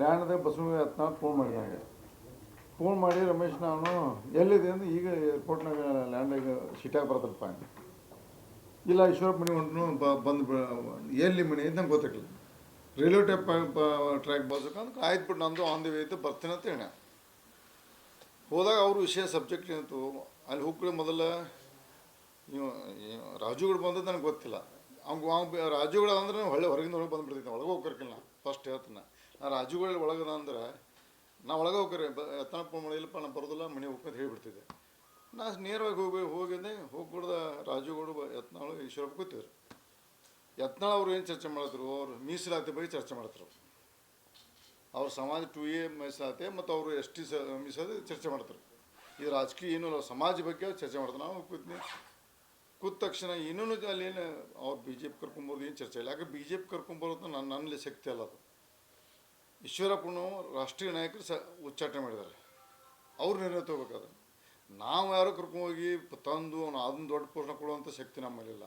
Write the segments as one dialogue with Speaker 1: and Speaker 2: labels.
Speaker 1: ಲ್ಯಾಂಡ್ದಾಗ ಬಸ್ ಯತ್ನಾಳ್ ಫೋನ್ ಮಾಡಿದಾಗ ಫೋನ್ ಮಾಡಿ ರಮೇಶ್ ನಾನು, ಎಲ್ಲಿದೆ ಅಂದ್ರೆ ಈಗ ಏರ್ಪೋರ್ಟ್ನಾಗ ಲ್ಯಾಂಡಾಗ ಸಿಟ್ಯಾಗ ಬರ್ತಲ್ಪ ಅಂದೆ. ಇಲ್ಲ, ಈಶ್ವರಪ್ಪ ಮನೆ ಹೊಂಟನು ಬಂದು ಎಲ್ಲಿ ಮನೆ ಅಂತ ನಂಗೆ ಗೊತ್ತಾಗಲಿಲ್ಲ ರೈಲ್ವೆ ಟೈಪ್ ಟ್ರ್ಯಾಕ್ ಬರ್ಬೇಕಂದ್ರೆ ಆಯ್ತು ಬಿಟ್ಟು ನಂದು ಆನ್ ದಿ ವೇ ಐತೆ ಬರ್ತೀನಿ ಅಂತ ಹೇಳ. ಹೋದಾಗ ಅವರು ವಿಷಯ ಸಬ್ಜೆಕ್ಟ್ ಏನಿತ್ತು ಅಲ್ಲಿ ಹೋಗ್ಕಡೆ ಮೊದಲ ರಾಜುಗಳು ಬಂದದ್ದು ನನಗೆ ಗೊತ್ತಿಲ್ಲ. ಅವ್ನು ರಾಜುಗಳು ಅಂದ್ರೆ ಹೊಳ್ಳೆ ಹೊರಗಿಂದ ಒಳಗೆ ಬಂದ್ಬಿಡ್ತೀನಿ ಒಳಗೆ ಹೋಗ್ಕರ್ಕಿಲ್ಲ ಫಸ್ಟ್ ಹೇಳ್ತೀನಿ ನಾ ರಾಜುಗಳು ಒಳಗದ ಅಂದ್ರೆ, ನಾ ಒಳಗೆ ಹೋಗ್ರಿ ಎತ್ತನಪ್ಪ ಮಾಡಿಲ್ಲಪ್ಪ ನಾನು ಬರೋದಿಲ್ಲ, ಮನೆ ಹೋಗ್ಬೇಕಂತ ಹೇಳಿಬಿಡ್ತಿದ್ದೆ. ನಾ ನೇರವಾಗಿ ಹೋಗಿ ಹೋಗಿದ್ದೆ ಹೋಗ್ಬಿಡ್ದ ರಾಜುಗಳು ಯತ್ನಾಳು, ಈಶ್ವರಪ್ಪ ಕೂತಿದ್ರು. ಯತ್ನಾಳ್ ಅವ್ರು ಏನು ಚರ್ಚೆ ಮಾಡಿದ್ರು, ಅವ್ರು ಮೀಸಲಾತಿ ಬಗ್ಗೆ ಚರ್ಚೆ ಮಾಡ್ತಾರೆ ಅವ್ರ. ಸಮಾಜ ಟು ಎ ಮೀಸಲಾತಿ, ಮತ್ತು ಅವರು ಎಸ್ ಟಿ ಸ, ಮೀಸಲಾತಿ ಚರ್ಚೆ ಮಾಡ್ತಾರೆ. ಇದು ರಾಜಕೀಯ ಏನೂ ಇಲ್ಲ ಸಮಾಜ ಬಗ್ಗೆ ಚರ್ಚೆ ಮಾಡ್ತಾರೆ. ನಾವು ಕೂತ್ನಿ. ಕೂತ ತಕ್ಷಣ ಏನೂ ಅಲ್ಲಿ ಏನು ಅವ್ರು ಬಿ ಜೆ ಪಿ ಕರ್ಕೊಂಬರೋದು ಏನು ಚರ್ಚೆ ಇಲ್ಲ. ಯಾಕೆ ಬಿ ಜೆ ಪಿ ಕರ್ಕೊಂಬರೋದು ನನ್ನ ನನ್ನಲ್ಲಿ ಶಕ್ತಿ ಅಲ್ಲ ಅದು. ಈಶ್ವರಪ್ಪನು ರಾಷ್ಟ್ರೀಯ ನಾಯಕರು ಸ ಉಚ್ಚಾಟನೆ ಮಾಡಿದ್ದಾರೆ. ಅವ್ರು ನಿರ್ಣಯ ತಗೋಬೇಕಾದ್ರೆ. ನಾವು ಯಾರೋ ಕರ್ಕೊಂಡೋಗಿ ಹೋಗಿ ತಂದು ಅವನು ಅದನ್ನ ದೊಡ್ಡ ಪೋಷಣ ಕೊಡುವಂಥ ಶಕ್ತಿ ನಮ್ಮಲ್ಲಿಲ್ಲ.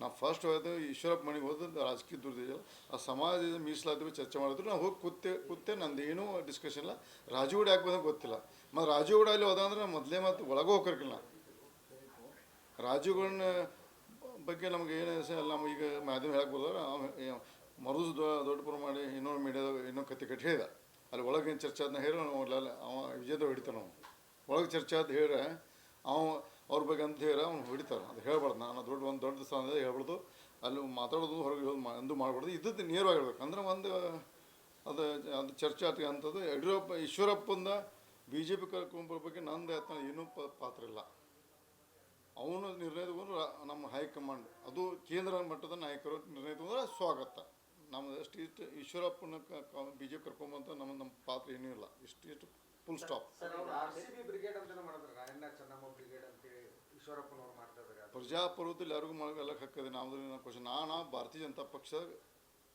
Speaker 1: ನಾವು ಫಸ್ಟ್ ಹೋಯ್ತು ಈಶ್ವರಪ್ಪ ಮನೆಗೆ ಹೋದ ರಾಜಕೀಯ ದುರ್ದಿಲ್ಲ ಆ ಸಮಾಜದ ಮೀಸಲಾತಿ ಚರ್ಚೆ ಮಾಡಿದ್ರು. ನಾವು ಹೋಗಿ ಕೂತೆ ಕೂತೆ ನಂದು ಏನೂ ಡಿಸ್ಕಷನ್ ಇಲ್ಲ. ರಾಜುಗೌಡ ಯಾಕೆ ಗೊತ್ತಿಲ್ಲ. ಮತ್ತು ರಾಜುಗೌಡ ಅಲ್ಲಿ ಹೋದಂದ್ರೆ ಮೊದಲೇ ಮತ್ತು ಒಳಗೆ ಹೋಗಿರ್ಕಿಲ್ಲ ರಾಜುಗೌಡನ ಬಗ್ಗೆ ನಮ್ಗೆ ಏನು ನಮ್ಗೆ ಈಗ ಮಾಧ್ಯಮ ಹೇಳಕ್ಕೆ ಹೋದ್ರೆ ಮರುದು ದೊಡ್ಡ ಪ್ರಮಾಣ ಇನ್ನೊಂದು ಮೀಡಿಯಾದಾಗ ಇನ್ನೊಂದು ಕತೆ ಕಟ್ಟಿ ಹೇಳಿದ. ಅಲ್ಲಿ ಒಳಗೆ ಏನು ಚರ್ಚೆ ಅದನ್ನ ಹೇಳಿ ನಾವು ಅವ ವಿಜಯದ ಹೊಡಿತಾನೆ ಅವನು. ಒಳಗೆ ಚರ್ಚೆ ಅದು ಹೇಳ ಅವ, ಅವ್ರ ಬಗ್ಗೆ ಅಂತ ಹೇಳಿ ಅವ್ನು ಹೊಡಿತಾರೆ ಅದು ಹೇಳ್ಬಾರ್ದು, ನಾನು ದೊಡ್ಡ ಒಂದು ದೊಡ್ಡ ಸ್ಥಾನದಲ್ಲಿ ಹೇಳ್ಬಾರ್ದು. ಅಲ್ಲಿ ಮಾತಾಡೋದು ಹೊರಗೆ ಮಾ ಎಂದು ಮಾಡ್ಬಾರ್ದು. ಇದ್ದದ್ದು ನೇರವಾಗಿ ಹೇಳ್ಬೇಕು ಅಂದ್ರೆ ಒಂದು, ಅದು ಅದು ಚರ್ಚೆ ಆತ ಅಂಥದ್ದು ಯಡಿಯೂರಪ್ಪ, ಈಶ್ವರಪ್ಪಂದ ಬಿ ಜೆ ಪಿ ಕರ್ಕೊಂಬರ ಬಗ್ಗೆ ನಂದು ಯತ್ನ ಏನೂ ಪ- ಪಾತ್ರ ಇಲ್ಲ. ಅವನು ನಿರ್ಣಯ ತಗೊಂಡ್ರೆ ರಾ- ನಮ್ಮ ಹೈಕಮಾಂಡ್, ಅದು ಕೇಂದ್ರ ಮಟ್ಟದ ನಾಯಕರು ನಿರ್ಣಯ ತಗೊಂಡ್ರೆ ಸ್ವಾಗತ. ನಮ್ಮದು ಎಷ್ಟಿಷ್ಟು ಇಷ್ಟು ಈಶ್ವರಪ್ಪನ ಬಿ ಜೆ ಪಿ ಕರ್ಕೊಂಬಂತ ನಮ್ಮ ನಮ್ಮ ಪಾತ್ರ ಏನೂ ಇಲ್ಲ. ಇಷ್ಟು ಇಷ್ಟು ಫುಲ್ ಸ್ಟಾಪ್
Speaker 2: ಬ್ರಿಗೇಡ್
Speaker 1: ಪ್ರಜಾಪ್ರಭುತ್ವದಲ್ಲಿ ಯಾರಿಗೂ ಮಾಡಲ್ಲ ಎಲ್ಲ ಹಾಕದೆ ನಾವು ಕ್ವಶನ್ ನಾನು ಭಾರತೀಯ ಜನತಾ ಪಕ್ಷ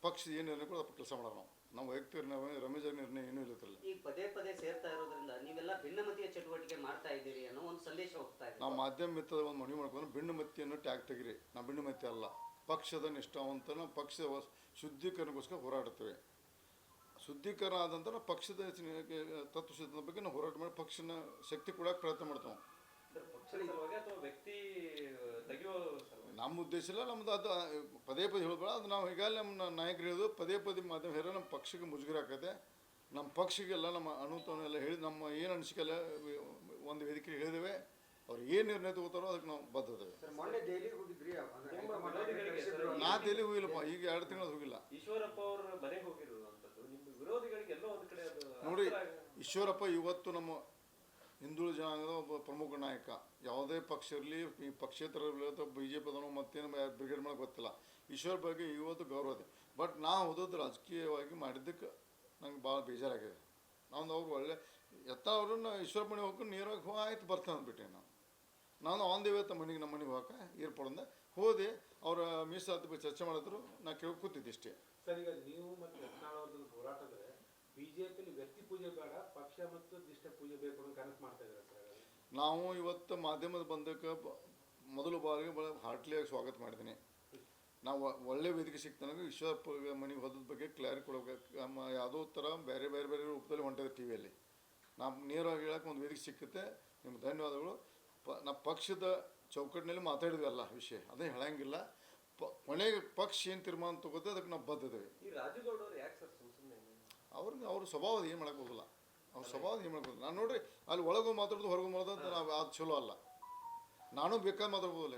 Speaker 1: ಪಕ್ಷ ಏನು ನಿರ್ಣಯ ಕೂಡ ಕೆಲಸ ಮಾಡೋಣ ನಾವು. ನಾವು ವೈಯಕ್ತಿಕ ನಿರ್ಣಯ ರಮೇಶ್ ಅವ್ರ ನಿರ್ಣಯ ಏನೂ ಇಲ್ಲತ್ತಿಲ್ಲ
Speaker 3: ಈಗ ಪದೇ ಪದೇ ಸೇರ್ತಾ ಇರೋದ್ರಿಂದ ನೀವೆಲ್ಲ ಭಿನ್ನಮತೀಯ ಚಟುವಟಿಕೆ ಮಾಡ್ತಾ ಇದ್ದೀರಿ ಅನ್ನೋ ಒಂದು ಸಂದೇಶ ಹೋಗ್ತಾ ಇದೆ.
Speaker 1: ನಾವು ಮಾಧ್ಯಮ ಮಿತ್ರದ ಒಂದು ಮನವಿ ಮಾಡ್ಕೊಂಡು ಭಿನ್ನಮತಿಯನ್ನು ಮತ್ತಿಯನ್ನು ಟ್ಯಾಗ್ ತೆಗಿರಿ. ನಾವು ಭಿನ್ನಮತಿ ಅಲ್ಲ. ಪಕ್ಷದ ನಿಷ್ಠಾವಂತನ ಪಕ್ಷದ ಶುದ್ಧೀಕರಣಕ್ಕೋಸ್ಕರ ಹೋರಾಡ್ತೇವೆ ಶುದ್ಧೀಕರಣ ಆದ ನಂತರ ಪಕ್ಷದ ತತ್ವಶುದ್ಧದ ಬಗ್ಗೆ ನಾವು ಹೋರಾಟ ಮಾಡಿ ಪಕ್ಷನ ಶಕ್ತಿ ಕೊಡೋಕೆ ಪ್ರಯತ್ನ ಮಾಡ್ತೇವೆ. ನಮ್ಮ ಉದ್ದೇಶ ಇಲ್ಲ ನಮ್ದು ಅದು ಪದೇ ಪದೇ ಹೇಳ್ಬೋದು ಅದು ನಾವು ಈಗಾಗಲೇ ನಮ್ಮ ನಾಯಕರು ಹೇಳೋದು ಪದೇ ಪದೇ ಮಾಧ್ಯಮ ಹೇರ ನಮ್ಮ ಪಕ್ಷಕ್ಕೆ ಮುಜುಗರ ಆಕತೆ ನಮ್ಮ ಪಕ್ಷಗೆಲ್ಲ ನಮ್ಮ ಅನುತನ ಎಲ್ಲ ಹೇಳಿ ನಮ್ಮ ಏನು ಅನಿಸಿಕೆಲ್ಲ ಒಂದು ವೇದಿಕೆ ಹೇಳಿದ್ದೇವೆ. ಅವ್ರು ಏನು ನಿರ್ಣಯ ತಗೋತಾರೋ ಅದಕ್ಕೆ ನಾವು ಬದ್ಧತೆ. ನಾ ದೆಲ್ಲಿ ಹೋಗಿಲ್ಲಪ್ಪ ಈಗ ಎರಡು ತಿಂಗಳು ಹೋಗಿಲ್ಲ.
Speaker 4: ಈಶ್ವರಪ್ಪ ಅವ್ರ ಮನೆಗೆ ಹೋಗಿರುವಂತದ್ದು ನಿಮ್ಮ ವಿರೋಧಿಗಳಿಗೆ ಎಲ್ಲೋ ಒಂದ್ ಕಡೆ
Speaker 1: ನೋಡಿ ಈಶ್ವರಪ್ಪ ಇವತ್ತು ನಮ್ಮ ಹಿಂದುಳಿದ ಜನಾಂಗದ ಒಬ್ಬ ಪ್ರಮುಖ ನಾಯಕ. ಯಾವುದೇ ಪಕ್ಷ ಇರಲಿ ಈ ಪಕ್ಷೇತರ ಇರಲಿ ಅಥವಾ ಬಿ ಜೆ ಪಿ ಅದನ್ನು ಮತ್ತೇನು ಬ್ರಿಗೇಡ್ ಮಾಡೋಕೆ ಗೊತ್ತಿಲ್ಲ. ಈಶ್ವರ ಬಗ್ಗೆ ಇವತ್ತು ಗೌರವ ಇದೆ. ಬಟ್ ನಾ ಹೋದದ್ದು ರಾಜಕೀಯವಾಗಿ ಮಾಡಿದ್ದಕ್ಕೆ ನಂಗೆ ಭಾಳ ಬೇಜಾರಾಗಿದೆ. ನಾವು ಅವ್ರು ಒಳ್ಳೆ ಎತ್ತ ಅವ್ರನ್ನ ಈಶ್ವರ ಮನೆ ಹೋಗಿ ನೇರವಾಗಿ ಆಯ್ತು ಬರ್ತಾನೆ ಅಂದ್ಬಿಟ್ಟೆ ನಾನು. ನಾನು ಆನ್ ದಿ ವೇ ತಮ್ಮ ಮನೆಗೆ ನಮ್ಮ ಮನೆಗೆ ಹೋಗಕ್ಕೆ ಏರ್ಪೋರ್ಟಿಂದ ಹೋದೆ ಅವರ ಮೀಸಲಾತಿ ಬಗ್ಗೆ ಚರ್ಚೆ ಮಾಡಿದ್ರು ನಾ ಕೇಳಿ ಕೂತಿದ್ದೆ ಇಷ್ಟೇ.
Speaker 5: ಸರ್ ಈಗ ನೀವು ಮತ್ತು ಯತ್ನಾಳ್ ಅವ್ರದ್ದು ಹೋರಾಟ ಅಂದ್ರೆ ಬಿಜೆಪಿಲಿ ವ್ಯಕ್ತಿ ಪೂಜೆ ಬೇಡ ಪಕ್ಷ ಮತ್ತು ದಿಷ್ಟ ಪೂಜೆ ಬೇಕು ಅಂತ ಕನಸು ಮಾಡ್ತಾ ಇದ್ದಾರೆ ಸರ್
Speaker 1: ನಾವು ಇವತ್ತು ಮಾಧ್ಯಮದ ಬಂದಕ್ಕೆ ಮೊದಲು ಬಾರಿಗೆ ಭಾಳ ಹಾರ್ಟ್ಲಿಯಾಗಿ ಸ್ವಾಗತ ಮಾಡಿದ್ದೀನಿ. ನಾವು ಒಳ್ಳೆ ವೇದಿಕೆ ಸಿಗ್ತಾನೆ ವಿಶ್ವ ಮನೆಗೆ ಹೋದ ಬಗ್ಗೆ ಕ್ಲಾರಿ ಕೊಡಬೇಕು. ನಮ್ಮ ಯಾವುದೋ ಥರ ಬೇರೆ ಬೇರೆ ಬೇರೆ ರೂಪದಲ್ಲಿ ಹೊಂಟಿದೆ ಟಿ ವಿಯಲ್ಲಿ ನಾವು ನೇರವಾಗಿ ಹೇಳೋಕೆ ಒಂದು ವೇದಿಕೆ ಸಿಕ್ಕುತ್ತೆ. ನಿಮ್ಗೆ ಧನ್ಯವಾದಗಳು. ಪ ನಾ ಪಕ್ಷದ ಚೌಕಟ್ಟಿನಲ್ಲಿ ಮಾತಾಡಿದ್ವಿ ಅಲ್ಲ ವಿಷಯ ಅದೇ ಹೇಳಂಗಿಲ್ಲ. ಪ ಕೊನೆಗೆ ಪಕ್ಷ ಏನು ತೀರ್ಮಾನ ತಗೋತೆ ಅದಕ್ಕೆ ನಾವು ಬದ್ಧದೇವೆ ಅವ್ರಿಗೆ ಅವ್ರ ಸ್ವಭಾವದ ಏನು ಮಾಡಕ್ಕೆ ಹೋಗಲ್ಲ. ಅವ್ರ ಸ್ವಭಾವದ ಏನು ಮಾಡಕ್ಕೆ ನಾನು ನೋಡ್ರಿ ಅಲ್ಲಿ ಒಳಗೂ ಮಾತಾಡೋದು ಹೊರಗೂ ಮಾತಾಡೋದು ನಾವು ಅದು ಚಲೋ ಅಲ್ಲ. ನಾನು ಬೇಕಾದ ಮಾತಾಡ್ಬೋದಲ್ಲ.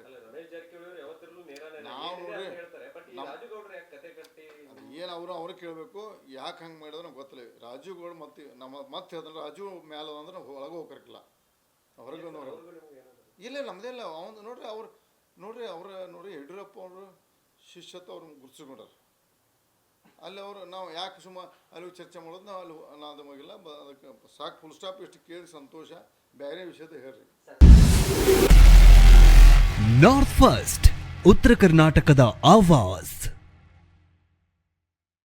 Speaker 4: ನೇರ
Speaker 1: ನಾವು ನೋಡ್ರಿ, ಅದು ಏನು ಅವರು ಅವ್ರು ಕೇಳಬೇಕು ಯಾಕೆ ಹಂಗೆ ಮಾಡಿದ್ರೆ ನಮ್ಗೆ ಗೊತ್ತಿಲ್ಲ. ಗೌಡ ಮತ್ತೆ ನಮ್ಮ ಮತ್ತೆ ಹೇಳಿದ್ರೆ ರಾಜು ಮೇಲೆ ಅಂದ್ರೆ ಒಳಗೆ ಹೋಗಕ್ಕಿಲ್ಲ ಹೊರಗೆ ಇಲ್ಲ ನಮ್ಮದೇ ಇಲ್ಲ. ಅವ್ನು ನೋಡ್ರಿ, ಅವ್ರು, ನೋಡ್ರಿ, ಅವ್ರ, ನೋಡ್ರಿ ಯಡಿಯೂರಪ್ಪ ಅವರು ಶಿಷ್ಯತ್ವ ಅವ್ರನ್ನ ಗುರುತಿಸ್ಕೊಂಡಾರ ಅಲ್ಲಿ ಅವರು, ನಾವು ಯಾಕೆ ಸುಮ್ಮ ಅಲ್ಲಿ ಚರ್ಚೆ ಮಾಡೋದು, ನಾವು ಅಲ್ಲಿ ಬ- ಅದಕ್ಕೆ ಸಾಕು ಫುಲ್ ಸ್ಟಾಪ್ ಇಷ್ಟು ಕೇಳಿ ಸಂತೋಷ. ಬೇರೆ ವಿಷಯದ ಹೇಳ್ರಿ.
Speaker 6: ನಾರ್ತ್ ಫಸ್ಟ್ ಉತ್ತರ ಕರ್ನಾಟಕದ ಆವಾಸ್.